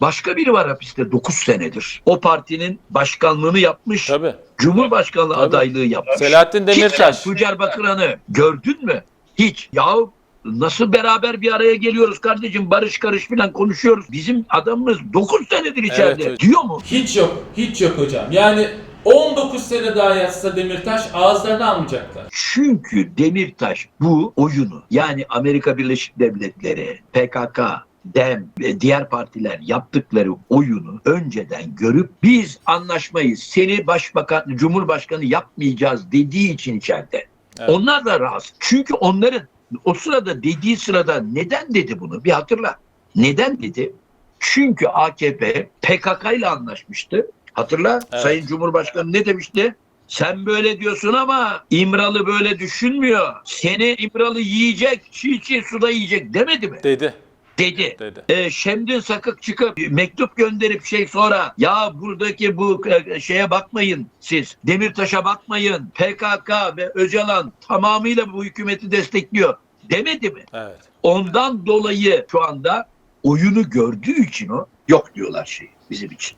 Başka biri var hapiste 9 senedir. O partinin başkanlığını yapmış. Tabii. Cumhurbaşkanlığı Tabii. adaylığı yapmış. Selahattin Demirtaş. sen Tuncel Bakıran'ı gördün mü? Hiç. Yahu nasıl beraber bir araya geliyoruz kardeşim barış karış filan konuşuyoruz. Bizim adamımız 9 senedir içeride evet. diyor mu? Hiç yok. Hiç yok hocam. Yani 19 sene daha yatsa Demirtaş ağızlarını almayacaklar. Çünkü Demirtaş bu oyunu yani Amerika Birleşik Devletleri, PKK, DEM ve diğer partiler yaptıkları oyunu önceden görüp biz anlaşmayı seni başbakan, cumhurbaşkanı yapmayacağız dediği için içeride. Evet. Onlar da rahatsız. Çünkü onların o sırada dediği sırada neden dedi bunu bir hatırla. Neden dedi? Çünkü AKP PKK ile anlaşmıştı. Hatırla Evet. Sayın Cumhurbaşkanı ne demişti? Sen böyle diyorsun ama İmralı böyle düşünmüyor. Seni İmralı yiyecek, çiğ çiğ suda yiyecek demedi mi? Dedi. Dedi. Dedi. E, Şemdin Sakık çıkıp mektup gönderip şey sonra ya buradaki bu e, şeye bakmayın siz Demirtaş'a bakmayın PKK ve Öcalan tamamıyla bu hükümeti destekliyor demedi mi? Evet. Ondan dolayı şu anda oyunu gördüğü için o yok diyorlar şey bizim için.